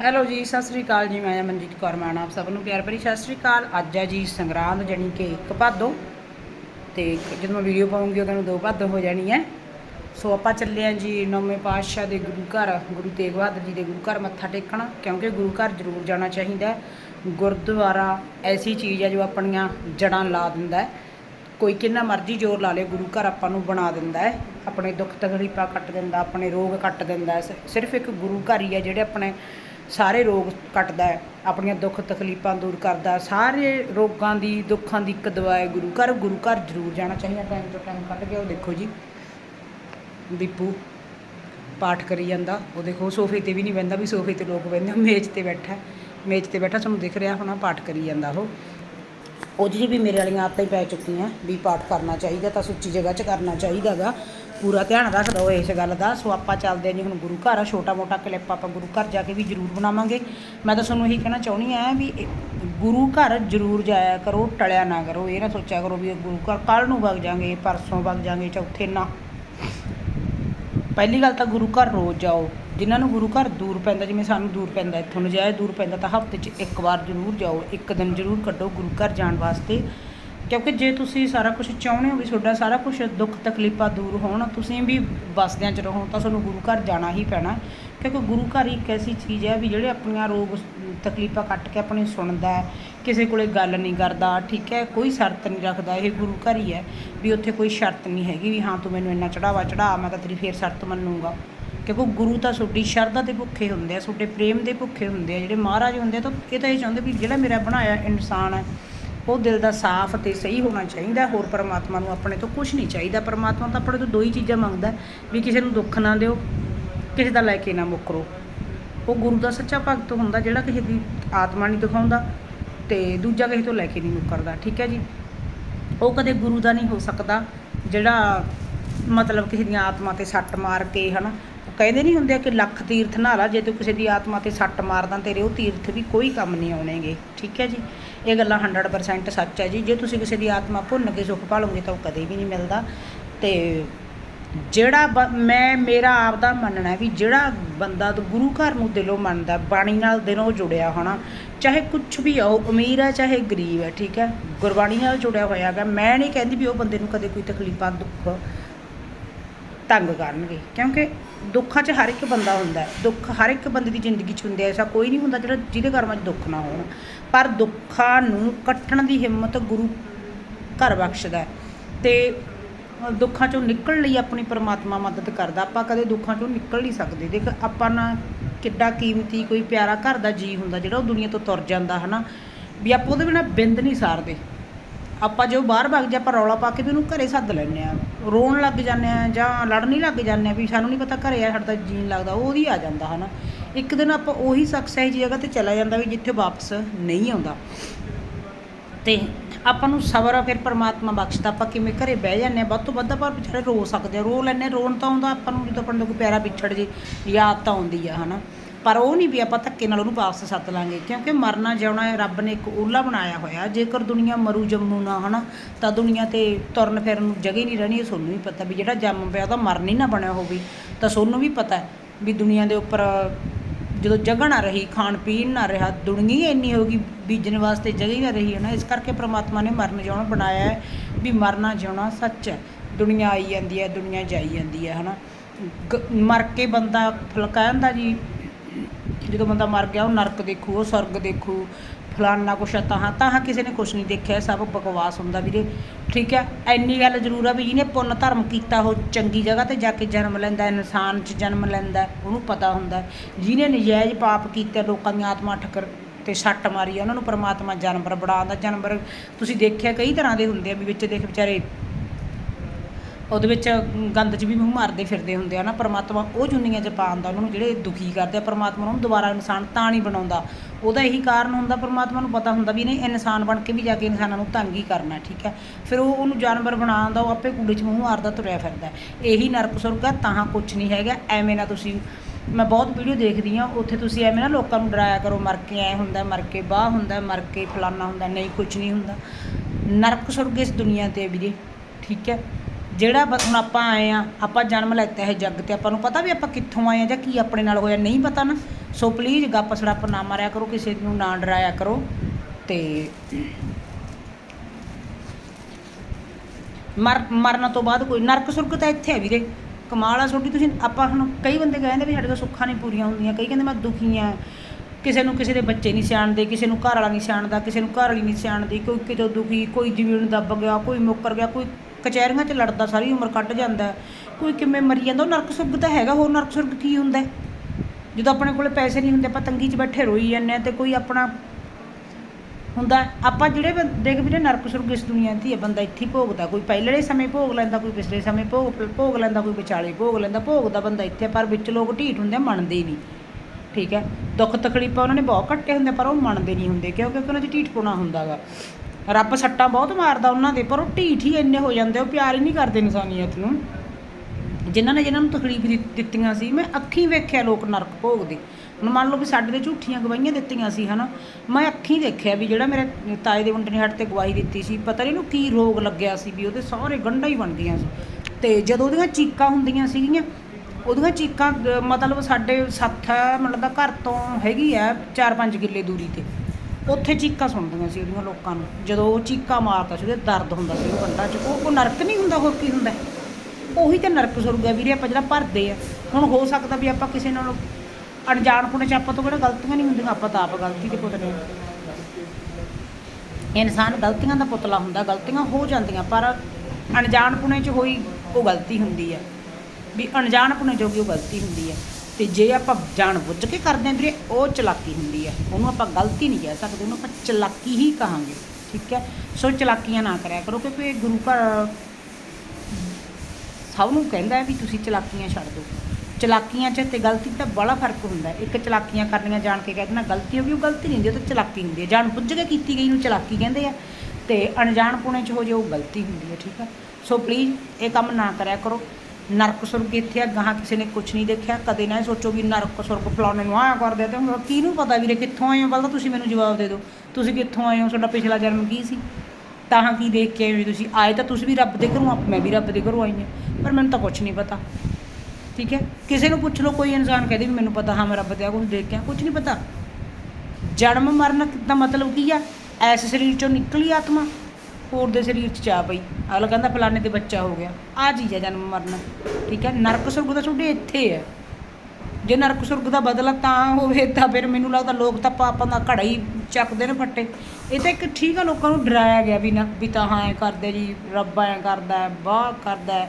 Hello ਜੀ, ਸਤਿ ਸ੍ਰੀ ਅਕਾਲ ਜੀ, ਮੈਂ ਮਨਜੀਤ ਕੌਰ ਮਾਨ ਆਪ ਸਭ ਨੂੰ ਪਿਆਰ ਭਰੀ ਸਤਿ ਸ੍ਰੀ ਅਕਾਲ। ਅੱਜ ਹੈ ਜੀ ਸੰਗਰਾਂਦ, ਜਾਣੀ ਕਿ ਇੱਕ ਭਾਦੋ। ਤੇ ਜਦੋਂ ਮੈਂ ਵੀਡੀਓ ਪਾਉਂਗੀ ਉਦੋਂ ਨੂੰ ਦੋ ਭਾਦੋ ਹੋ ਜਾਣੀ ਹੈ ਸੋ ਆਪਾਂ ਚੱਲੇ ਹਾਂ ਜੀ ਨੌਵੇਂ ਪਾਤਸ਼ਾਹ ਦੇ ਗੁਰੂ ਘਰ, ਗੁਰੂ ਤੇਗ ਬਹਾਦਰ ਜੀ ਦੇ ਗੁਰੂ ਘਰ ਮੱਥਾ ਟੇਕਣ, ਕਿਉਂਕਿ ਗੁਰੂ ਘਰ ਜ਼ਰੂਰ ਜਾਣਾ ਚਾਹੀਦਾ ਗੁਰਦੁਆਰਾ ਐਸੀ ਚੀਜ਼ ਹੈ ਜੋ ਆਪਣੀਆਂ ਜੜਾਂ ਲਾ ਦਿੰਦਾ ਹੈ। ਕੋਈ ਕਿੰਨਾ ਮਰਜ਼ੀ ਜ਼ੋਰ ਲਾ ਲੇ, ਗੁਰੂ ਘਰ ਆਪਾਂ ਨੂੰ ਬਣਾ ਦਿੰਦਾ ਹੈ। ਆਪਣੇ ਦੁੱਖ ਤਕਲੀਫਾਂ ਕੱਟ ਦਿੰਦਾ, ਆਪਣੇ ਰੋਗ ਕੱਟ ਦਿੰਦਾ ਸਿਰਫ ਇੱਕ ਗੁਰੂ ਘਰ ਹੀ ਹੈ ਜਿਹੜੇ ਆਪਣੇ ਸਾਰੇ ਰੋਗ ਕੱਟਦਾ ਹੈ, ਆਪਣੀਆਂ ਦੁੱਖ ਤਕਲੀਫਾਂ ਦੂਰ ਕਰਦਾ ਸਾਰੇ ਰੋਗਾਂ ਦੀ, ਦੁੱਖਾਂ ਦੀ ਇੱਕ ਦਵਾ ਗੁਰੂ ਘਰ ਗੁਰੂ ਘਰ ਜ਼ਰੂਰ ਜਾਣਾ ਚਾਹੀਦਾ ਟਾਈਮ ਤੋਂ ਟਾਈਮ ਕੱਢ ਕੇ ਉਹ ਦੇਖੋ ਜੀ। ਦੀਪੂ ਪਾਠ ਕਰੀ ਜਾਂਦਾ, ਉਹ ਦੇਖੋ ਸੋਫੇ ਤੇ ਵੀ ਨਹੀਂ ਬਹਿੰਦਾ, ਵੀ ਸੋਫੇ ਤੇ ਲੋਕ ਬਹਿੰਦੇ ਮੇਜ਼ ਤੇ ਬੈਠਾ ਮੇਜ਼ ਤੇ ਬੈਠਾ ਤੁਹਾਨੂੰ ਦਿਖ ਰਿਹਾ ਹੋਣਾ, ਪਾਠ ਕਰੀ ਜਾਂਦਾ ਉਹ। ਉਹ ਜੀ ਵੀ ਮੇਰੇ ਵਾਲੀਆਂ ਆਦਤਾਂ ਹੀ ਪੈ ਚੁੱਕੀਆਂ, ਵੀ ਪਾਠ ਕਰਨਾ ਚਾਹੀਦਾ, ਤਾਂ ਸੁੱਚੀ ਜਗ੍ਹਾ 'ਚ ਕਰਨਾ ਚਾਹੀਦਾਗਾ ਪੂਰਾ ਧਿਆਨ ਰੱਖਦਾ ਉਹ ਇਸ ਗੱਲ ਦਾ। ਸੋ ਆਪਾਂ ਚੱਲਦੇ ਹਾਂ ਜੀ ਹੁਣ ਗੁਰੂ ਘਰ। ਆ ਛੋਟਾ ਮੋਟਾ ਕਲਿੱਪ ਆਪਾਂ ਗੁਰੂ ਘਰ ਜਾ ਕੇ ਵੀ ਜ਼ਰੂਰ ਬਣਾਵਾਂਗੇ। ਮੈਂ ਤਾਂ ਤੁਹਾਨੂੰ ਇਹੀ ਕਹਿਣਾ ਚਾਹੁੰਦੀ ਆ ਵੀ ਗੁਰੂ ਘਰ ਜ਼ਰੂਰ ਜਾਇਆ ਕਰੋ, ਟਲਿਆ ਨਾ ਕਰੋ। ਇਹ ਨਾ ਸੋਚਿਆ ਕਰੋ ਵੀ ਗੁਰੂ ਘਰ ਕੱਲ ਨੂੰ ਵਗ ਜਾਾਂਗੇ, ਪਰਸੋਂ ਵਗ ਜਾਾਂਗੇ ਚੌਥੇ ਨਾ। ਪਹਿਲੀ ਗੱਲ ਤਾਂ ਗੁਰੂ ਘਰ ਰੋਜ਼ ਜਾਓ ਜਿਨ੍ਹਾਂ ਨੂੰ ਗੁਰੂ ਘਰ ਦੂਰ ਪੈਂਦਾ, ਜਿਵੇਂ ਸਾਨੂੰ ਦੂਰ ਪੈਂਦਾ, ਇੱਥੋਂ ਨਜਾਇਜ਼ ਦੂਰ ਪੈਂਦਾ, ਤਾਂ ਹਫ਼ਤੇ 'ਚ ਇੱਕ ਵਾਰ ਜ਼ਰੂਰ ਜਾਓ। ਇੱਕ ਦਿਨ ਜ਼ਰੂਰ ਕੱਢੋ ਗੁਰੂ ਘਰ ਜਾਣ ਵਾਸਤੇ। ਕਿਉਂਕਿ ਜੇ ਤੁਸੀਂ ਸਾਰਾ ਕੁਝ ਚਾਹੁੰਦੇ ਹੋ ਵੀ ਤੁਹਾਡਾ ਸਾਰਾ ਕੁਝ ਦੁੱਖ ਤਕਲੀਫਾਂ ਦੂਰ ਹੋਣ, ਤੁਸੀਂ ਵੀ ਵਸਦਿਆਂ 'ਚ ਰਹੋ ਤਾਂ ਤੁਹਾਨੂੰ ਗੁਰੂ ਘਰ ਜਾਣਾ ਹੀ ਪੈਣਾ। ਕਿਉਂਕਿ ਗੁਰੂ ਘਰ ਹੀ ਇੱਕ ਐਸੀ ਚੀਜ਼ ਹੈ ਵੀ ਜਿਹੜੇ ਆਪਣੀਆਂ ਰੋਗ ਤਕਲੀਫਾਂ ਕੱਟ ਕੇ ਆਪਣੀ ਸੁਣਦਾ ਹੈ, ਕਿਸੇ ਕੋਲੇ ਗੱਲ ਨਹੀਂ ਕਰਦਾ, ਠੀਕ ਹੈ, ਕੋਈ ਸ਼ਰਤ ਨਹੀਂ ਰੱਖਦਾ, ਇਹ ਗੁਰੂ ਘਰ ਹੀ ਹੈ ਵੀ ਉੱਥੇ ਕੋਈ ਸ਼ਰਤ ਨਹੀਂ ਹੈਗੀ ਵੀ ਹਾਂ ਤੂੰ ਮੈਨੂੰ ਇੰਨਾ ਚੜਾਵਾ ਚੜਾ ਮੈਂ ਤਾਂ ਤੇਰੀ ਫੇਰ ਸ਼ਰਤ ਮੰਨੂਗਾ। ਕਿਉਂਕਿ ਗੁਰੂ ਤਾਂ ਤੁਹਾਡੀ ਸ਼ਰਧਾ ਦੇ ਭੁੱਖੇ ਹੁੰਦੇ ਆ, ਤੁਹਾਡੇ ਪ੍ਰੇਮ ਦੇ ਭੁੱਖੇ ਹੁੰਦੇ ਆ, ਜਿਹੜੇ ਮਹਾਰਾਜ ਹੁੰਦੇ ਆ ਤਾਂ ਇਹ ਤਾਂ ਇਹ ਚਾਹੁੰਦੇ ਵੀ ਜਿਹੜਾ ਮੇਰਾ ਬਣਾਇਆ ਇਨਸਾਨ ਹੈ ਉਹ ਦਿਲ ਦਾ ਸਾਫ਼ ਤੇ ਸਹੀ ਹੋਣਾ ਚਾਹੀਦਾ ਹੋਰ ਪਰਮਾਤਮਾ ਨੂੰ ਆਪਣੇ ਤੋਂ ਕੁਝ ਨਹੀਂ ਚਾਹੀਦਾ। ਪਰਮਾਤਮਾ ਤਾਂ ਆਪਣੇ ਤੋਂ ਦੋ ਹੀ ਚੀਜ਼ਾਂ ਮੰਗਦਾ ਵੀ ਕਿਸੇ ਨੂੰ ਦੁੱਖ ਨਾ ਦਿਓ, ਕਿਸੇ ਦਾ ਲੈ ਕੇ ਨਾ ਮੁੱਕਰੋ। ਉਹ ਗੁਰੂ ਦਾ ਸੱਚਾ ਭਗਤ ਹੁੰਦਾ, ਜਿਹੜਾ ਕਿਸੇ ਦੀ ਆਤਮਾ ਨਹੀਂ ਦਿਖਾਉਂਦਾ ਤੇ ਦੂਜਾ ਕਿਸੇ ਤੋਂ ਲੈ ਕੇ ਨਹੀਂ ਮੁੱਕਰਦਾ, ਠੀਕ ਹੈ ਜੀ? ਉਹ ਕਦੇ ਗੁਰੂ ਦਾ ਨਹੀਂ ਹੋ ਸਕਦਾ, ਜਿਹੜਾ ਮਤਲਬ ਕਿਸੇ ਦੀਆਂ ਆਤਮਾ ਤੇ ਸੱਟ ਮਾਰ ਕੇ, ਹਨਾ? ਉਹ ਕਹਿੰਦੇ ਨਹੀਂ ਹੁੰਦੇ ਕਿ ਲੱਖ ਤੀਰਥ ਨਾਲਾ, ਜੇ ਤੂੰ ਕਿਸੇ ਦੀ ਆਤਮਾ ਤੇ ਸੱਟ ਮਾਰਦਾ, ਤੇਰੇ ਉਹ ਤੀਰਥ ਵੀ ਕੋਈ ਕੰਮ ਨਹੀਂ ਆਉਣਗੇ, ਠੀਕ ਹੈ ਜੀ? ਇਹ ਗੱਲਾਂ 100% ਸੱਚ ਹੈ ਜੀ। ਜੇ ਤੁਸੀਂ ਕਿਸੇ ਦੀ ਆਤਮਾ ਭੁੰਨ ਕੇ ਸੁੱਖ ਪਾਲੋਗੇ ਤਾਂ ਉਹ ਕਦੇ ਵੀ ਨਹੀਂ ਮਿਲਦਾ। ਤੇ ਜਿਹੜਾ ਬ- ਮੈਂ, ਮੇਰਾ ਆਪ ਦਾ ਮੰਨਣਾ ਵੀ ਜਿਹੜਾ ਬੰਦਾ ਤਾਂ ਗੁਰੂ ਘਰ ਨੂੰ ਦਿਲੋਂ ਮੰਨਦਾ, ਬਾਣੀ ਨਾਲ ਦਿਲੋਂ ਜੁੜਿਆ ਹੋਣਾ, ਚਾਹੇ ਕੁਝ ਵੀ ਆ, ਉਹ ਅਮੀਰ ਹੈ ਚਾਹੇ ਗਰੀਬ ਹੈ, ਠੀਕ ਹੈ? ਗੁਰਬਾਣੀ ਨਾਲ ਜੁੜਿਆ ਹੋਇਆ ਹੈਗਾ। ਮੈਂ ਨਹੀਂ ਕਹਿੰਦੀ ਵੀ ਉਹ ਬੰਦੇ ਨੂੰ ਕਦੇ ਕੋਈ ਤਕਲੀਫਾਂ, ਦੁੱਖ ਤੰਗ ਕਰਨਗੇ। ਕਿਉਂਕਿ ਦੁੱਖਾਂ 'ਚ ਹਰ ਇੱਕ ਬੰਦਾ ਹੁੰਦਾ ਦੁੱਖ ਹਰ ਇੱਕ ਬੰਦੇ ਦੀ ਜ਼ਿੰਦਗੀ 'ਚ ਹੁੰਦੇ ਐਸਾ ਕੋਈ ਨਹੀਂ ਹੁੰਦਾ ਜਿਹੜਾ ਜਿਹਦੇ ਕਰਮਾਂ 'ਚ ਦੁੱਖ ਨਾ ਹੋਣ। ਪਰ ਦੁੱਖਾਂ ਨੂੰ ਕੱਟਣ ਦੀ ਹਿੰਮਤ ਗੁਰੂ ਘਰ ਬਖਸ਼ਦਾ ਹੈ। ਤੇ ਦੁੱਖਾਂ ਚੋਂ ਨਿਕਲਣ ਲਈ ਆਪਣੀ ਪਰਮਾਤਮਾ ਮਦਦ ਕਰਦਾ। ਆਪਾਂ ਕਦੇ ਦੁੱਖਾਂ ਚੋਂ ਨਿਕਲ ਨਹੀਂ ਸਕਦੇ। ਦੇਖ, ਆਪਾਂ ਨਾ ਕਿੱਡਾ ਕੀਮਤੀ ਕੋਈ ਪਿਆਰਾ ਘਰ ਦਾ ਜੀ ਹੁੰਦਾ ਜਿਹੜਾ ਉਹ ਦੁਨੀਆ ਤੋਂ ਤੁਰ ਜਾਂਦਾ, ਹਨਾ? ਵੀ ਆਪਾਂ ਉਹਦੇ ਬਿਨਾਂ ਬਿੰਦ ਨਹੀਂ ਸਾਰਦੇ। ਆਪਾਂ ਜੇ ਉਹ ਬਾਹਰ ਭੱਜ ਜਾ ਆਪਾਂ ਰੌਲਾ ਪਾ ਕੇ ਵੀ ਉਹਨੂੰ ਘਰੇ ਸੱਦ ਲੈਂਦੇ ਆ ਰੋਣ ਲੱਗ ਜਾਂਦੇ ਆ ਜਾਂ ਲੜਨ ਹੀ ਲੱਗ ਜਾਂਦੇ ਆ ਵੀ ਸਾਨੂੰ ਨਹੀਂ ਪਤਾ ਘਰੇ ਆ, ਸਾਡਾ ਜੀਣ ਲੱਗਦਾ ਉਹਦੀ ਆ ਜਾਂਦਾ ਹਨਾ। ਇੱਕ ਦਿਨ ਆਪਾਂ ਉਹੀ ਸ਼ਖਸ ਇਹੋ ਜਿਹੀ ਜਗ੍ਹਾ ਤੇ ਚਲਾ ਜਾਂਦਾ ਵੀ ਜਿੱਥੇ ਵਾਪਸ ਨਹੀਂ ਆਉਂਦਾ। ਤੇ ਆਪਾਂ ਨੂੰ ਸਬਰ ਆ, ਫਿਰ ਪਰਮਾਤਮਾ ਬਖਸ਼ਦਾ, ਆਪਾਂ ਕਿਵੇਂ ਘਰੇ ਬਹਿ ਜਾਂਦੇ ਆ, ਵੱਧ ਤੋਂ ਵੱਧ ਆਪਾਂ ਵਿਚਾਰੇ ਰੋ ਸਕਦੇ ਆ। ਰੋ ਲੈਂਦੇ ਰੋਣ ਤਾਂ ਆਉਂਦਾ ਆਪਾਂ ਨੂੰ ਜਦੋਂ ਆਪਣੇ ਤੋਂ ਕੋਈ ਪਿਆਰਾ ਵਿਛੜ ਜੇ, ਯਾਦ ਤਾਂ ਆਉਂਦੀ ਆ ਹਨਾ। ਪਰ ਉਹ ਨਹੀਂ ਵੀ ਆਪਾਂ ਧੱਕੇ ਨਾਲ ਉਹਨੂੰ ਵਾਪਸ ਸੱਤ ਲਾਂਗੇ, ਕਿਉਂਕਿ ਮਰਨਾ ਜਿਉਣਾ ਰੱਬ ਨੇ ਇੱਕ ਓਲਾ ਬਣਾਇਆ ਹੋਇਆ। ਜੇਕਰ ਦੁਨੀਆ ਮਰੂ ਜੰਮੂ ਨਾ, ਹਨਾ, ਤਾਂ ਦੁਨੀਆ ਤੇ ਤੁਰਨ ਫਿਰਨ ਨੂੰ ਜਗ੍ਹਾ ਹੀ ਨਹੀਂ ਰਹਿਣੀ, ਇਹ ਤੁਹਾਨੂੰ ਵੀ ਪਤਾ ਵੀ ਜਿਹੜਾ ਜੰਮ ਪਿਆ ਉਹਦਾ ਮਰਨ ਹੀ ਨਾ ਬਣਿਆ ਹੋਵੇ। ਤਾਂ ਤੁਹਾਨੂੰ ਵੀ ਪਤਾ ਵੀ ਦੁਨੀਆ ਦੇ ਉੱਪਰ ਜਦੋਂ ਜਗ੍ਹਾ ਨਾ ਰਹੀ, ਖਾਣ ਪੀਣ ਨਾ ਰਿਹਾ, ਦੁਨੀਆ ਹੀ ਇੰਨੀ ਹੋ ਗਈ, ਬੀਜਣ ਵਾਸਤੇ ਜਗ੍ਹਾ ਹੀ ਨਾ ਰਹੀ ਹੈ ਨਾ ਇਸ ਕਰਕੇ ਪ੍ਰਮਾਤਮਾ ਨੇ ਮਰਨ ਜਿਉਣਾ ਬਣਾਇਆ ਹੈ ਵੀ ਮਰਨਾ ਜਿਉਣਾ ਸੱਚ ਹੈ। ਦੁਨੀਆ ਆਈ ਜਾਂਦੀ ਹੈ, ਦੁਨੀਆ ਜਾਈ ਜਾਂਦੀ ਹੈ, ਹਨਾ। ਗ- ਮਰ ਕੇ ਬੰਦਾ ਫਲਕਾ ਜਾਂਦਾ ਜੀ ਜਦੋਂ ਬੰਦਾ ਮਰ ਗਿਆ, ਉਹ ਨਰਕ ਦੇਖੂ, ਉਹ ਸਵਰਗ ਦੇਖੂ, ਫਲਾਨਾ ਕੁਛ ਆ ਤਾਂ ਤਾਂ ਕਿਸੇ ਨੇ ਕੁਛ ਨਹੀਂ ਦੇਖਿਆ ਸਭ ਬਕਵਾਸ ਹੁੰਦਾ ਵੀਰੇ। ਠੀਕ ਹੈ ਐਨੀ ਗੱਲ ਜ਼ਰੂਰ ਆ ਵੀ ਜਿਹਨੇ ਪੁੰਨ ਧਰਮ ਕੀਤਾ, ਉਹ ਚੰਗੀ ਜਗ੍ਹਾ ਤੇ ਜਾ ਕੇ ਜਨਮ ਲੈਂਦਾ, ਇਨਸਾਨ 'ਚ ਜਨਮ ਲੈਂਦਾ, ਉਹਨੂੰ ਪਤਾ ਹੁੰਦਾ। ਜਿਹਨੇ ਨਜਾਇਜ਼ ਪਾਪ ਕੀਤੇ, ਲੋਕਾਂ ਦੀਆਂ ਆਤਮਾ ਠੱਕਰ ਤੇ ਸੱਟ ਮਾਰੀ ਆ, ਉਹਨਾਂ ਨੂੰ ਪਰਮਾਤਮਾ ਜਾਨਵਰ ਬਣਾਉਂਦਾ ਜਾਨਵਰ ਤੁਸੀਂ ਦੇਖਿਆ ਕਈ ਤਰ੍ਹਾਂ ਦੇ ਹੁੰਦੇ ਆ ਵੀ ਵਿੱਚ ਦੇਖ ਵਿਚਾਰੇ ਉਹਦੇ ਵਿੱਚ ਗੰਦ 'ਚ ਵੀ ਮੂੰਹ ਮਾਰਦੇ ਫਿਰਦੇ ਹੁੰਦੇ ਆ ਨਾ, ਪਰਮਾਤਮਾ ਉਹ ਜੁਨੀਆਂ 'ਚ ਪਾਉਂਦਾ ਉਹਨਾਂ ਨੂੰ ਜਿਹੜੇ ਦੁਖੀ ਕਰਦੇ ਆ, ਪਰਮਾਤਮਾ ਨੂੰ ਦੁਬਾਰਾ ਇਨਸਾਨ ਤਾਂ ਨਹੀਂ ਬਣਾਉਂਦਾ। ਉਹਦਾ ਇਹੀ ਕਾਰਨ ਹੁੰਦਾ, ਪਰਮਾਤਮਾ ਨੂੰ ਪਤਾ ਹੁੰਦਾ ਵੀ ਨਹੀਂ ਇਨਸਾਨ ਬਣ ਕੇ ਵੀ ਜਾ ਕੇ ਇਨਸਾਨਾਂ ਨੂੰ ਤੰਗ ਹੀ ਕਰਨਾ ਠੀਕ ਹੈ? ਫਿਰ ਉਹ ਉਹਨੂੰ ਜਾਨਵਰ ਬਣਾਉਂਦਾ ਉਹ ਆਪੇ ਕੂੜੇ 'ਚ ਮੂੰਹ ਮਾਰਦਾ, ਤੁਰਿਆ ਫਿਰਦਾ ਇਹੀ ਨਰਕ ਸੁਰਗ ਆ ਤਾਂ ਕੁਝ ਨਹੀਂ ਹੈਗਾ, ਐਵੇਂ ਨਾ ਤੁਸੀਂ, ਮੈਂ ਬਹੁਤ ਵੀਡੀਓ ਦੇਖਦੀ ਆ ਉੱਥੇ ਤੁਸੀਂ ਐਵੇਂ ਨਾ ਲੋਕਾਂ ਨੂੰ ਡਰਾਇਆ ਕਰੋ, ਮਰ ਕੇ ਐ ਹੁੰਦਾ, ਮਰ ਕੇ ਬਾਹ ਹੁੰਦਾ, ਮਰ ਕੇ ਫਲਾਨਾ ਹੁੰਦਾ, ਨਹੀਂ ਕੁਝ ਨਹੀਂ ਹੁੰਦਾ। ਨਰਕ ਸੁਰਗ ਇਸ ਦੁਨੀਆ ਤੇ ਵੀਰੇ, ਠੀਕ ਹੈ? ਜਿਹੜਾ ਬ- ਹੁਣ ਆਪਾਂ ਆਏ ਆ, ਆਪਾਂ ਜਨਮ ਲੈਤਾ ਹੈ ਜੱਗ ਤੇ, ਆਪਾਂ ਨੂੰ ਪਤਾ ਵੀ ਆਪਾਂ ਕਿੱਥੋਂ ਆਏ ਆ ਜਾਂ ਕੀ ਆਪਣੇ ਨਾਲ ਹੋਇਆ, ਨਹੀਂ ਪਤਾ ਨਾ। ਸੋ ਪਲੀਜ਼ ਗੱਪ ਸੜੱਪ ਨਾ ਮਾਰਿਆ ਕਰੋ, ਕਿਸੇ ਨੂੰ ਨਾ ਡਰਾਇਆ ਕਰੋ ਤੇ ਮਰ ਮਰਨ ਤੋਂ ਬਾਅਦ ਕੋਈ ਨਰਕ ਸੁਰਗ ਤਾਂ ਇੱਥੇ ਹੈ ਵੀਰੇ। ਕਮਾਲ ਆ ਛੋਟੀ ਤੁਸੀਂ ਆਪਾਂ ਹੁਣ ਕਈ ਬੰਦੇ ਕਹਿੰਦੇ ਵੀ ਸਾਡੇ ਤੋਂ ਸੁੱਖਾਂ ਨਹੀਂ ਪੂਰੀਆਂ ਹੁੰਦੀਆਂ, ਕਈ ਕਹਿੰਦੇ ਮੈਂ ਦੁਖੀ ਆ। ਕਿਸੇ ਨੂੰ ਕਿਸੇ ਦੇ ਬੱਚੇ ਨਹੀਂ ਸਿਆਣਦੇ ਕਿਸੇ ਨੂੰ ਘਰ ਵਾਲਾ ਨਹੀਂ ਸਿਆਣਦਾ, ਕਿਸੇ ਨੂੰ ਘਰ ਵਾਲੀ ਨਹੀਂ ਸਿਆਣਦੀ, ਕੋਈ ਕਿਤੋਂ ਦੁਖੀ, ਕੋਈ ਜ਼ਮੀਨ ਦੱਬ ਗਿਆ, ਕੋਈ ਮੁੱਕਰ ਗਿਆ, ਕੋਈ ਕਚਹਿਰੀਆਂ 'ਚ ਲੜਦਾ, ਸਾਰੀ ਉਮਰ ਕੱਢ ਜਾਂਦਾ। ਕੋਈ ਕਿਵੇਂ ਮਰੀ ਜਾਂਦਾ, ਉਹ ਨਰਕ ਸੁਰਗ ਤਾਂ ਹੈਗਾ, ਹੋਰ ਨਰਕ ਸੁਰਗ ਕੀ ਹੁੰਦਾ? ਜਦੋਂ ਆਪਣੇ ਕੋਲੇ ਪੈਸੇ ਨਹੀਂ ਹੁੰਦੇ, ਆਪਾਂ ਤੰਗੀ 'ਚ ਬੈਠੇ ਰੋਈ ਜਾਂਦੇ ਆ ਤੇ ਕੋਈ ਆਪਣਾ ਹੁੰਦਾ। ਆਪਾਂ ਜਿਹੜੇ ਬੰ- ਦੇਖ ਵੀਰੇ, ਨਰਕ ਸੁਰਗ ਇਸ ਦੁਨੀਆ 'ਤੇ ਹੈ ਬੰਦਾ ਇੱਥੇ ਹੀ ਭੋਗਦਾ। ਕੋਈ ਪਹਿਲੇ ਸਮੇਂ ਭੋਗ ਲੈਂਦਾ, ਕੋਈ ਪਿਛਲੇ ਸਮੇਂ ਭੋਗ ਭੋਗ ਲੈਂਦਾ, ਕੋਈ ਵਿਚਾਲੇ ਭੋਗ ਲੈਂਦਾ, ਭੋਗਦਾ ਬੰਦਾ ਇੱਥੇ ਪਰ ਵਿੱਚ ਲੋਕ ਢੀਠ ਹੁੰਦੇ ਮੰਨਦੇ ਹੀ ਨਹੀਂ। ਠੀਕ ਹੈ? ਦੁੱਖ ਤਕਲੀਫਾਂ ਉਹਨਾਂ ਨੇ ਬਹੁਤ ਘੱਟੇ ਹੁੰਦੇ ਪਰ ਉਹ ਮੰਨਦੇ ਨਹੀਂ ਹੁੰਦੇ ਕਿਉਂ ਕਿਉਂਕਿ ਉਹਨਾਂ 'ਚ ਢੀਠਪੁਣਾ ਹੁੰਦਾਗਾ। ਰੱਬ ਸੱਟਾਂ ਬਹੁਤ ਮਾਰਦਾ ਉਹਨਾਂ ਦੇ, ਪਰ ਉਹ ਢੀਠ ਹੀ ਇੰਨੇ ਹੋ ਜਾਂਦੇ, ਉਹ ਪਿਆਰ ਹੀ ਨਹੀਂ ਕਰਦੇ ਇਨਸਾਨੀਅਤ ਨੂੰ। ਜਿਨ੍ਹਾਂ ਨੇ ਜਿਨ੍ਹਾਂ ਨੂੰ ਤਕਲੀਫ ਦਿੱ- ਦਿੱਤੀਆਂ ਸੀ, ਮੈਂ ਅੱਖੀਂ ਵੇਖਿਆ ਲੋਕ ਨਰਕ ਭੋਗਦੇ ਹੁਣ ਮੰਨ ਲਓ ਵੀ ਸਾਡੇ ਤੇ ਝੂਠੀਆਂ ਗਵਾਹੀਆਂ ਦਿੱਤੀਆਂ ਸੀ, ਹਨਾ। ਮੈਂ ਅੱਖੀਂ ਦੇਖਿਆ ਵੀ ਜਿਹੜਾ ਮੇਰੇ ਤਾਏ ਦੇ ਮੁੰਡੇ ਨੇ ਹੱਟ ਤੇ ਗਵਾਹੀ ਦਿੱਤੀ ਸੀ, ਪਤਾ ਨਹੀਂ ਉਹਨੂੰ ਕੀ ਰੋਗ ਲੱਗਿਆ ਸੀ ਵੀ ਉਹਦੇ ਸਾਰੇ ਗੰਢਾਂ ਹੀ ਬਣਦੀਆਂ ਸੀ। ਤੇ ਜਦੋਂ ਉਹਦੀਆਂ ਚੀਕਾਂ ਹੁੰਦੀਆਂ ਸੀਗੀਆਂ, ਉਹਦੀਆਂ ਚੀਕਾਂ, ਅਹ ਮਤਲਬ ਸਾਡੇ ਸੱਥ ਮਤਲਬ ਦਾ ਘਰ ਤੋਂ ਹੈਗੀ ਆ 4-5 ਕਿੱਲੇ ਦੂਰੀ ਤੇ। ਉੱਥੇ ਚੀਕਾਂ ਸੁਣਦੀਆਂ ਸੀ ਉਹਦੀਆਂ ਲੋਕਾਂ ਨੂੰ। ਜਦੋਂ ਉਹ ਚੀਕਾਂ ਮਾਰਦਾ ਸੀ, ਉਹਦੇ ਦਰਦ ਹੁੰਦਾ ਸੀ ਉਹ ਗੰਢਾਂ 'ਚ। ਉਹ ਉਹ ਨਰਕ ਨਹੀਂ ਹੁੰਦਾ, ਹੋਰ ਕੀ ਹੁੰਦਾ? ਉਹੀ ਤਾਂ ਨਰਕ ਸੁਰਗ ਹੈ ਵੀਰੇ, ਆਪਾਂ ਜਿਹੜਾ ਭਰਦੇ ਆ। ਹੁਣ ਹੋ ਸਕਦਾ ਵੀ ਆਪਾਂ ਕਿਸੇ ਨਾਲ ਅਣਜਾਣਪੁਣੇ ਚ ਆਪਾਂ ਤੋਂ ਕਿਹੜਾ ਗਲਤੀਆਂ ਨਹੀਂ ਹੁੰਦੀਆਂ, ਆਪਾਂ ਤਾਂ ਆਪ ਗਲਤੀ 'ਤੇ ਦੇ ਪੁੱਤਲੇ ਇਨਸਾਨ ਗਲਤੀਆਂ ਦਾ ਪੁਤਲਾ ਹੁੰਦਾ, ਗਲਤੀਆਂ ਹੋ ਜਾਂਦੀਆਂ, ਪਰ ਅਣਜਾਣਪੁਣੇ ਚ ਹੋਈ ਉਹ ਗਲਤੀ ਹੁੰਦੀ ਹੈ। ਵੀ ਅਣਜਾਣ ਅਣਜਾਣਪੁਣੇ ਜੋਗੀ ਉਹ ਗਲਤੀ ਹੁੰਦੀ ਹੈ। ਤੇ ਜੇ ਆਪਾਂ ਜਾਣ ਬੁੱਝ ਕੇ ਕਰਦੇ ਹਾਂ ਵੀਰੇ, ਉਹ ਚਲਾਕੀ ਹੁੰਦੀ ਹੈ। ਉਹਨੂੰ ਆਪਾਂ ਗਲਤੀ ਨਹੀਂ ਕਹਿ ਸਕਦੇ, ਉਹਨੂੰ ਆਪਾਂ ਚਲਾਕੀ ਹੀ ਕਹਾਂਗੇ, ਠੀਕ ਹੈ? ਸੋ ਚਲਾਕੀਆਂ ਨਾ ਕਰਿਆ ਕਰੋ, ਕਿਉਂਕਿ ਗੁਰੂ ਘਰ ਸਭ ਨੂੰ ਕਹਿੰਦਾ ਹੈ ਵੀ ਤੁਸੀਂ ਚਲਾਕੀਆਂ ਛੱਡ ਦਿਓ। ਚਲਾਕੀਆਂ 'ਚ ਤੇ ਗਲਤੀ 'ਚ ਤਾਂ ਬੜਾ ਫ਼ਰਕ ਹੁੰਦਾ ਇੱਕ ਚਲਾਕੀਆਂ ਕਰਨੀਆਂ ਜਾਣ ਕੇ ਕਹਿ ਦੇਣਾ ਗਲਤੀ ਹੋ ਗਈ ਉਹ ਗਲਤੀ ਨਹੀਂ ਹੁੰਦੀ ਉਹ ਤਾਂ ਚਲਾਕੀ ਹੁੰਦੀ ਹੈ। ਜਾਣ ਬੁੱਝ ਕੇ ਕੀਤੀ ਗਈ ਨੂੰ ਚਲਾਕੀ ਕਹਿੰਦੇ ਆ। ਤੇ ਅਣਜਾਣਪੁਣੇ 'ਚ ਹੋ ਜੇ ਉਹ ਗਲਤੀ ਹੁੰਦੀ ਹੈ, ਠੀਕ ਹੈ? ਸੋ ਪਲੀਜ਼ ਇਹ ਕੰਮ ਨਾ ਕਰਿਆ ਕਰੋ। ਨਰਕ ਸੁਰਗ ਇੱਥੇ ਆ ਗਾਹਾਂ ਕਿਸੇ ਨੇ ਕੁਝ ਨਹੀਂ ਦੇਖਿਆ ਕਦੇ ਨਾ ਸੋਚੋ ਵੀ ਨਰਕ ਸੁਰਗ ਫਲਾਣੇ ਨੂੰ ਆਇਆ ਕਰਦੇ ਆ ਤੇ ਹੁਣ ਕਿਹਨੂੰ ਪਤਾ ਵੀਰੇ ਕਿੱਥੋਂ ਆਏ ਹੋ? ਪਹਿਲਾਂ ਤੁਸੀਂ ਮੈਨੂੰ ਜਵਾਬ ਦੇ ਦਿਓ। ਤੁਸੀਂ ਕਿੱਥੋਂ ਆਏ ਹੋ? ਤੁਹਾਡਾ ਪਿਛਲਾ ਜਨਮ ਕੀ ਸੀ? ਤਾਂ ਕੀ ਦੇਖ ਕੇ ਆਏ ਹੋ ਤੁਸੀਂ? ਆਏ ਤਾਂ ਤੁਸੀਂ ਵੀ ਰੱਬ ਦੇ ਘਰੋਂ ਆ, ਮੈਂ ਵੀ ਰੱਬ ਦੇ ਘਰੋਂ ਆਈ ਹਾਂ। ਪਰ ਮੈਨੂੰ ਤਾਂ ਕੁਝ ਨਹੀਂ ਪਤਾ। ਠੀਕ ਹੈ? ਕਿਸੇ ਨੂੰ ਪੁੱਛ ਲਓ ਕੋਈ ਇਨਸਾਨ ਕਹਦੇ ਵੀ ਮੈਨੂੰ ਪਤਾ ਹਾਂ ਮੈਂ ਰੱਬ ਦੇ ਕੁਝ ਦੇਖ ਕੇ ਆ ਕੁਝ ਨਹੀਂ ਪਤਾ। ਜਨਮ ਮਰਨ ਦਾ ਮਤਲਬ ਕੀ ਆ? ਐਸ ਸਰੀਰ ਚੋਂ ਨਿਕਲੀ ਆਤਮਾ। ਹੋਰ ਦੇ ਸਰੀਰ ਚ ਚਾ ਪਈ। ਅਗਲਾ ਕਹਿੰਦਾ ਫਲਾਣੇ ਤੇ ਬੱਚਾ ਹੋ ਗਿਆ। ਆ ਚੀਜ਼ ਹੈ ਜਨਮ ਮਰਨ। ਠੀਕ ਹੈ? ਨਰਕ ਸੁਰਗ ਦਾ ਤੁਹਾਡੇ ਇੱਥੇ ਹੈ। ਜੇ ਨਰਕ ਸੁਰਗ ਦਾ ਬਦਲਾ ਤਾਂ ਹੋਵੇ ਤਾਂ ਫਿਰ ਮੈਨੂੰ ਲੱਗਦਾ ਲੋਕ ਤਾਂ ਪਾਪਾਂ ਦਾ ਘੜਾ ਹੀ ਚੱਕਦੇ ਨੇ ਫੱਟੇ। ਇਹ ਤਾਂ ਇੱਕ ਠੀਕ ਆ ਲੋਕਾਂ ਨੂੰ ਡਰਾਇਆ ਗਿਆ ਵੀ ਨਾ ਵੀ ਤਾਂ ਹਾਂ ਐ ਕਰਦੇ ਜੀ ਰੱਬ ਐ ਕਰਦਾ ਹੈ, ਵਾਹ ਕਰਦਾ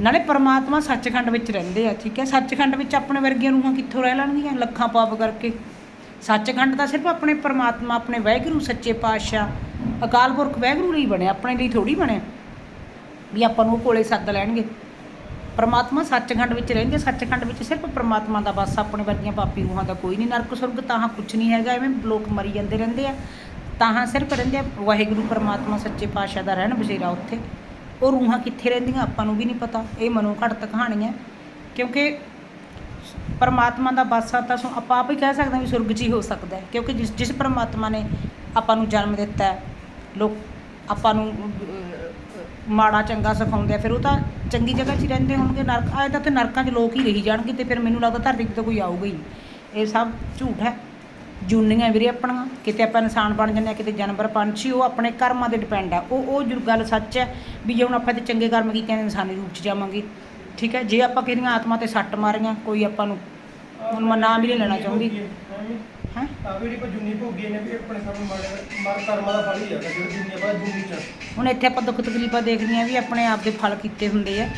ਨਾਲੇ ਪਰਮਾਤਮਾ ਸੱਚਖੰਡ ਵਿੱਚ ਰਹਿੰਦੇ ਆ ਠੀਕ ਹੈ? ਸੱਚਖੰਡ ਵਿੱਚ ਆਪਣੇ ਵਰਗੀਆਂ ਰੂਹਾਂ ਕਿੱਥੋਂ ਰਹਿ ਲੈਣਗੀਆਂ? ਲੱਖਾਂ ਪਾਪ ਕਰਕੇ। ਸੱਚਖੰਡ ਤਾਂ ਸਿਰਫ ਆਪਣੇ ਪਰਮਾਤਮਾ ਆਪਣੇ ਵਾਹਿਗੁਰੂ ਸੱਚੇ ਪਾਤਸ਼ਾਹ ਅਕਾਲ ਪੁਰਖ ਵਾਹਿਗੁਰੂ ਲਈ ਬਣਿਆ, ਆਪਣੇ ਲਈ ਥੋੜੀ ਬਣਿਆ, ਵੀ ਆਪਾਂ ਨੂੰ ਉਹ ਕੋਲੇ ਸੱਦ ਲੈਣਗੇ। ਪਰਮਾਤਮਾ ਸੱਚਖੰਡ ਵਿੱਚ ਰਹਿੰਦੇ ਸੱਚਖੰਡ ਵਿੱਚ ਸਿਰਫ ਪਰਮਾਤਮਾ ਦਾ ਬਸ, ਆਪਣੇ ਵਰਗੀਆਂ ਪਾਪੀ ਰੂਹਾਂ ਦਾ ਕੋਈ ਨਹੀਂ। ਨਰਕ ਸੁਰਗ ਤਾਂ ਕੁਝ ਨਹੀਂ ਹੈਗਾ, ਐਵੇਂ ਲੋਕ ਮਰੀ ਜਾਂਦੇ ਰਹਿੰਦੇ ਆ। ਤਾਂ ਸਿਰਫ ਰਹਿੰਦੇ ਆ, ਵਾਹਿਗੁਰੂ ਪਰਮਾਤਮਾ ਸੱਚੇ ਪਾਤਸ਼ਾਹ ਦਾ ਰਹਿਣ ਬਸੇਰਾ ਉੱਥੇ। ਉਹ ਰੂਹਾਂ ਕਿੱਥੇ ਰਹਿੰਦੀਆਂ, ਆਪਾਂ ਨੂੰ ਵੀ ਨਹੀਂ ਪਤਾ। ਇਹ ਮਨੋਂ ਘੜਤ ਕਹਾਣੀ ਹੈ ਕਿਉਂਕਿ ਪਰਮਾਤਮਾ ਦਾ ਬਾਸਾ ਤਾਂ ਸੋ ਆਪਾਂ ਆਪ ਹੀ ਕਹਿ ਸਕਦੇ ਹਾਂ ਵੀ ਸੁਰਗ 'ਚ ਹੀ ਹੋ ਸਕਦਾ ਕਿਉਂਕਿ ਜਿਸ ਜਿਸ ਪਰਮਾਤਮਾ ਨੇ ਆਪਾਂ ਨੂੰ ਜਨਮ ਦਿੱਤਾ ਲੋਕ ਆਪਾਂ ਨੂੰ ਮਾੜਾ ਚੰਗਾ ਸਿਖਾਉਂਦੇ ਆ, ਫਿਰ ਉਹ ਤਾਂ ਚੰਗੀ ਜਗ੍ਹਾ 'ਚ ਹੀ ਰਹਿੰਦੇ ਹੋਣਗੇ। ਨਰਕ ਆਏ ਤਾਂ ਤੇ ਨਰਕਾਂ 'ਚ ਲੋਕ ਹੀ ਰਹੀ ਜਾਣਗੇ ਤੇ ਫਿਰ ਮੈਨੂੰ ਲੱਗਦਾ ਧਰਤੀ 'ਤੇ ਤਾਂ ਕੋਈ ਆਊਗਾ ਹੀ ਨਹੀਂ। ਇਹ ਸਭ ਝੂਠ ਹੈ। ਜੂਨੀਆਂ ਵੀਰੇ ਆਪਣੀਆਂ, ਕਿਤੇ ਆਪਾਂ ਇਨਸਾਨ ਬਣ ਜਾਂਦੇ ਆ, ਕਿਤੇ ਜਾਨਵਰ, ਪੰਛੀ, ਉਹ ਆਪਣੇ ਕਰਮਾਂ ਤੇ ਡਿਪੈਂਡ ਆ। ਉਹ ਉਹ ਜੋ ਗੱਲ ਸੱਚ ਹੈ ਵੀ ਜੇ ਹੁਣ ਆਪਾਂ ਤੇ ਚੰਗੇ ਕਰਮ ਕੀ ਕਹਿੰਦੇ ਇਨਸਾਨੀ ਰੂਪ 'ਚ ਜਾਵਾਂਗੇ। ਠੀਕ ਹੈ? ਜੇ ਆਪਾਂ ਕਿਹਦੀਆਂ ਆਤਮਾ ਤੇ ਸੱਟ ਮਾਰੀਆਂ, ਕੋਈ ਆਪਾਂ ਨੂੰ, ਹੁਣ ਮੈਂ ਨਾਮ ਹੀ ਨਹੀਂ ਲੈਣਾ ਚਾਹੁੰਦੀ। ਹੈ? ਆ ਵੀ ਜਿਹੜੀ ਜੁਨੀ ਭੋਗੀ ਨੇ ਵੀ ਆਪਣੇ ਸਾਹਮਣੇ ਮਾਰੇ ਮਰ ਕਰਮਾਂ ਦਾ ਫਲ ਹੀ ਆ ਜਿਹੜਾ ਜੁਨੀ ਆਪਾਂ ਜੁਨੀ ਚ। ਹੁਣ ਇੱਥੇ ਆਪਾਂ ਦੁੱਖ ਤਕਲੀਫਾਂ ਦੇਖਦੀਆਂ ਵੀ ਆਪਣੇ ਆਪ ਦੇ ਫਲ ਕੀਤੇ ਹੁੰਦੇ ਆ।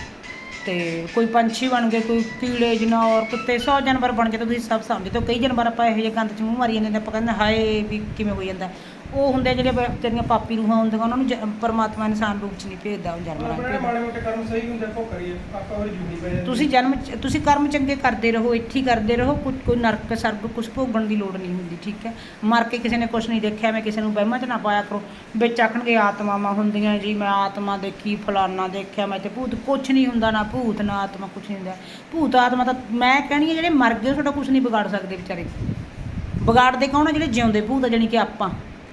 ਤੇ ਕੋਈ ਪੰਛੀ ਬਣ ਗਏ ਕੋਈ ਕੀੜੇ ਜਨੌਰ ਕੁੱਤੇ ਸੌ ਜਾਨਵਰ ਬਣ ਜਾਂਦੇ ਤੁਸੀਂ ਸਭ ਸਮਝਦੇ ਹੋ ਕਈ ਜਾਨਵਰ ਆਪਾਂ ਇਹੋ ਜਿਹੇ ਗੰਦ ਚ ਮੂੰਹ ਮਾਰੀ ਜਾਂਦੇ ਨੇ ਆਪਾਂ ਕਹਿੰਦੇ ਹਾਏ ਵੀ ਕਿਵੇਂ ਹੋ ਜਾਂਦਾ। ਉਹ ਹੁੰਦੇ ਜਿਹੜੇ ਬ- ਜਿਹੜੀਆਂ ਪਾਪੀ ਰੂਹਾਂ ਹੁੰਦੀਆਂ ਉਹਨਾਂ ਨੂੰ ਜ- ਪਰਮਾਤਮਾ ਇਨਸਾਨ ਰੂਪ ਚ ਨਹੀਂ ਭੇਜਦਾ ਉਹ ਜਾਨਵਰਾਂ ਨੂੰ ਆਪਣੇ ਭੇਜਦਾ। ਮਾੜੇ ਮੋਟੇ ਕਰਮ ਸਹੀ ਹੁੰਦੇ ਭੋ ਕਰੀਏ ਆਪਾਂ ਉਹ ਜੁਨੀ ਪੈ ਜਾਂਦੀ ਤੁਸੀਂ ਜਨਮ ਚ- ਤੁਸੀਂ ਕਰਮ ਚੰਗੇ ਕਰਦੇ ਰਹੋ ਇੱਥੇ ਹੀ ਕਰਦੇ ਰਹੋ ਕੁਝ ਕੋਈ ਨਰਕ ਸਰਗ ਕੁਝ ਭੋਗਣ ਦੀ ਲੋੜ ਨਹੀਂ ਹੁੰਦੀ ਠੀਕ ਹੈ? ਮਰ ਕੇ ਕਿਸੇ ਨੇ ਕੁਝ ਨਹੀਂ ਦੇਖਿਆ ਮੈਂ ਕਿਸੇ ਨੂੰ ਵਹਿਮਾਂ 'ਚ ਨਾ ਪਾਇਆ ਕਰੋ। ਵਿੱਚ ਆਖਣਗੇ ਆਤਮਾਵਾਂ ਹੁੰਦੀਆਂ ਜੀ ਮੈਂ ਆਤਮਾ ਦੇਖੀ ਫਲਾਨਾ ਦੇਖਿਆ ਮੈਂ ਤੇ ਭੂਤ ਕੁਝ ਨਹੀਂ ਹੁੰਦਾ ਨਾ ਭੂਤ ਨਾ ਆਤਮਾ ਕੁਝ ਨਹੀਂ ਹੁੰਦਾ। ਭੂਤ ਆਤਮਾ ਤਾਂ ਮੈਂ ਕਹਿਣੀ ਹੈ ਜਿਹੜੇ ਮਰ ਗਏ ਉਹ ਤੁਹਾਡਾ ਕੁਝ ਨਹੀਂ ਵਿਗਾੜ ਸਕਦੇ ਵਿਚਾਰੇ। ਵਿਗਾੜਦੇ ਕੌਣ ਆ ਜਿਹੜੇ ਜਿਉਂਦੇ? ਭੂਤ ਆ ਜਾਣੀ ਕਿ ਆਪਾਂ।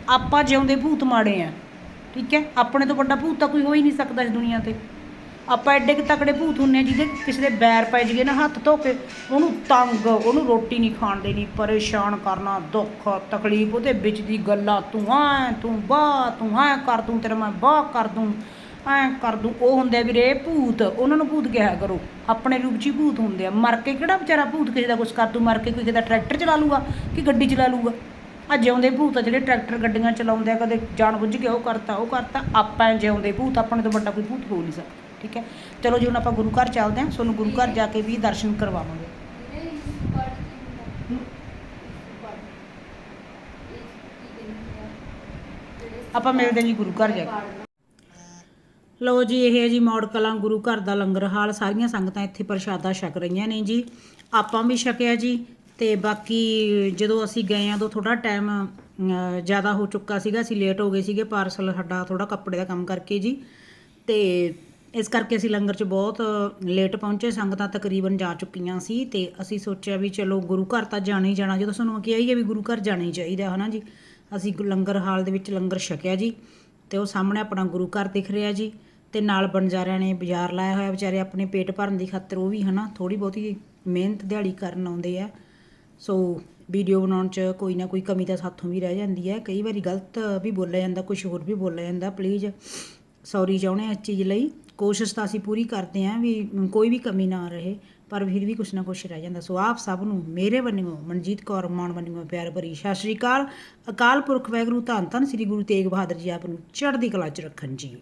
ਆਪਾਂ ਜਿਉਂਦੇ ਭੂਤ ਮਾੜੇ ਆ, ਠੀਕ ਹੈ? ਆਪਣੇ ਤੋਂ ਵੱਡਾ ਭੂਤ ਤਾਂ ਕੋਈ ਹੋ ਹੀ ਨਹੀਂ ਸਕਦਾ ਇਸ ਦੁਨੀਆ ਤੇ। ਆਪਾਂ ਐਡੇ ਕਿ ਤਕੜੇ ਭੂਤ ਹੁੰਨੇ ਆ ਜਿਹਦੇ ਕਿਸੇ ਦੇ ਬੈਰ ਪੈ ਜੀਏ ਨਾ ਹੱਥ ਧੋ ਕੇ, ਉਹਨੂੰ ਤੰਗ, ਉਹਨੂੰ ਰੋਟੀ ਨਹੀਂ ਖਾਣ ਦੇਣੀ, ਪਰੇਸ਼ਾਨ ਕਰਨਾ, ਦੁੱਖ, ਤਕਲੀਫ, ਉਹਦੇ ਵਿੱਚ ਦੀ ਗੱਲਾਂ, ਤੂੰ ਐ, ਤੂੰ ਬਾਹ ਤੂੰ ਐ ਕਰ ਦੂੰ, ਤੇਰਾ ਮੈਂ ਬਾਹ ਕਰ ਦੂੰ, ਐ ਕਰ ਦੂੰ। ਉਹ ਹੁੰਦੇ ਆ ਵੀਰੇ ਭੂਤ, ਉਹਨਾਂ ਨੂੰ ਭੂਤ ਕਿਹਾ ਕਰੋ। ਆਪਣੇ ਰੂਪ 'ਚ ਹੀ ਭੂਤ ਹੁੰਦੇ ਆ। ਮਰ ਕੇ ਕਿਹੜਾ ਵਿਚਾਰਾ ਭੂਤ ਕਿਸੇ ਦਾ ਕੁਛ ਕਰ ਦੂ? ਮਰ ਕੇ ਕੋਈ ਕਿਸੇ ਦਾ ਟਰੈਕਟਰ ਚਲਾ ਲੂਗਾ ਕਿ ਗੱਡੀ ਚਲਾ ਲੂਗਾ? ਆ ਜਿਉਂਦੇ ਭੂਤ ਆ ਜਿਹੜੇ ਟਰੈਕਟਰ ਗੱਡੀਆਂ ਚਲਾਉਂਦੇ ਆ, ਕਦੇ ਜਾਣ ਬੁੱਝ ਕੇ ਉਹ ਕਰਤਾ ਉਹ ਕਰਤਾ, ਆਪਾਂ ਜਿਉਂਦੇ ਭੂਤ, ਆਪਣੇ ਤੋਂ ਵੱਡਾ ਕੋਈ ਭੂਤ ਹੋ ਨਹੀਂ ਸਕਦਾ, ਠੀਕ ਹੈ? ਚਲੋ ਜੀ, ਹੁਣ ਆਪਾਂ ਗੁਰੂ ਘਰ ਚੱਲਦੇ ਹਾਂ, ਤੁਹਾਨੂੰ ਗੁਰੂ ਘਰ ਜਾ ਕੇ ਵੀ ਦਰਸ਼ਨ ਕਰਵਾਵਾਂਗੇ। ਆਪਾਂ ਮਿਲਦੇ ਹਾਂ ਜੀ ਗੁਰੂ ਘਰ ਜਾ ਕੇ। ਲਓ ਜੀ, ਇਹ ਹੈ ਜੀ ਮੌੜ ਕਲਾਂ, ਗੁਰੂ ਘਰ ਦਾ ਲੰਗਰ ਹਾਲ, ਸਾਰੀਆਂ ਸੰਗਤਾਂ ਇੱਥੇ ਪ੍ਰਸ਼ਾਦਾ ਛਕ ਰਹੀਆਂ ਨੇ ਜੀ। ਆਪਾਂ ਵੀ ਛਕਿਆ ਜੀ। ਤੇ ਬਾਕੀ ਜਦੋਂ ਅਸੀਂ ਗਏ ਆ ਉਦੋਂ ਥੋੜਾ ਟਾਈਮ ਜ਼ਿਆਦਾ ਹੋ ਚੁੱਕਾ ਸੀਗਾ, ਅਸੀਂ ਲੇਟ ਹੋ ਗਏ ਸੀਗੇ ਪਾਰਸਲ ਸਾਡਾ ਥੋੜਾ ਕੱਪੜੇ ਦਾ ਕੰਮ ਕਰਕੇ ਜੀ। ਤੇ ਇਸ ਕਰਕੇ ਅਸੀਂ ਲੰਗਰ 'ਚ ਬਹੁਤ ਲੇਟ ਪਹੁੰਚੇ, ਸੰਗਤਾਂ ਤਕਰੀਬਨ ਜਾ ਚੁੱਕੀਆਂ ਸੀ ਤੇ ਅਸੀਂ ਸੋਚਿਆ ਵੀ ਚਲੋ ਗੁਰੂ ਘਰ ਤਾਂ ਜਾਣਾ ਹੀ ਜਾਣਾ, ਜਦੋਂ ਸਾਨੂੰ ਕਿਹਾ ਹੀ ਹੈ ਵੀ ਗੁਰੂ ਘਰ ਜਾਣਾ ਹੀ ਚਾਹੀਦਾ, ਹਨਾ ਜੀ। ਅਸੀਂ ਗੁ- ਲੰਗਰ ਹਾਲ ਦੇ ਵਿੱਚ ਲੰਗਰ ਛਕਿਆ ਜੀ ਤੇ ਉਹ ਸਾਹਮਣੇ ਆਪਣਾ ਗੁਰੂ ਘਰ ਦਿਖ ਰਿਹਾ ਜੀ ਤੇ ਨਾਲ ਬਣਜਾਰਿਆਂ ਨੇ ਬਾਜ਼ਾਰ ਲਾਇਆ ਹੋਇਆ, ਵਿਚਾਰੇ ਆਪਣੇ ਪੇਟ ਭਰਨ ਦੀ ਖਾਤਰ ਉਹ ਵੀ ਹਨਾ ਥੋੜੀ ਬਹੁਤੀ ਮਿਹਨਤ ਦਿਹਾੜੀ ਕਰਨ ਆਉਂਦੇ ਆ। ਸੋ ਵੀਡੀਓ ਬਣਾਉਣ 'ਚ ਕੋਈ ਨਾ ਕੋਈ ਕਮੀ ਤਾਂ ਸਾਥੋਂ ਵੀ ਰਹਿ ਜਾਂਦੀ ਹੈ। ਕਈ ਵਾਰੀ ਗਲਤ ਵੀ ਬੋਲਿਆ ਜਾਂਦਾ ਕੁਝ ਹੋਰ ਵੀ ਬੋਲਿਆ ਜਾਂਦਾ। ਪਲੀਜ਼ ਸੌਰੀ ਚਾਹੁੰਦੇ ਹਾਂ ਇਸ ਚੀਜ਼ ਲਈ। ਕੋਸ਼ਿਸ਼ ਤਾਂ ਅਸੀਂ ਪੂਰੀ ਕਰਦੇ ਹਾਂ ਵੀ ਕੋਈ ਵੀ ਕਮੀ ਨਾ ਰਹੇ, ਪਰ ਫਿਰ ਵੀ ਕੁਛ ਨਾ ਕੁਛ ਰਹਿ ਜਾਂਦਾ। ਸੋ ਆਪ ਸਭ ਨੂੰ, ਮੇਰੇ ਵੱਲੋਂ ਮਨਜੀਤ ਕੌਰ ਮਾਨ ਵੱਲੋਂ ਪਿਆਰ ਭਰੀ ਸਤਿ ਸ਼੍ਰੀ ਅਕਾਲ। ਅਕਾਲ ਪੁਰਖ ਵਾਹਿਗੁਰੂ, ਧੰਨ ਧੰਨ ਸ੍ਰੀ ਗੁਰੂ ਤੇਗ ਬਹਾਦਰ ਜੀ, ਆਪ ਨੂੰ ਚੜ੍ਹਦੀ ਕਲਾ 'ਚ ਰੱਖਣ ਜੀ।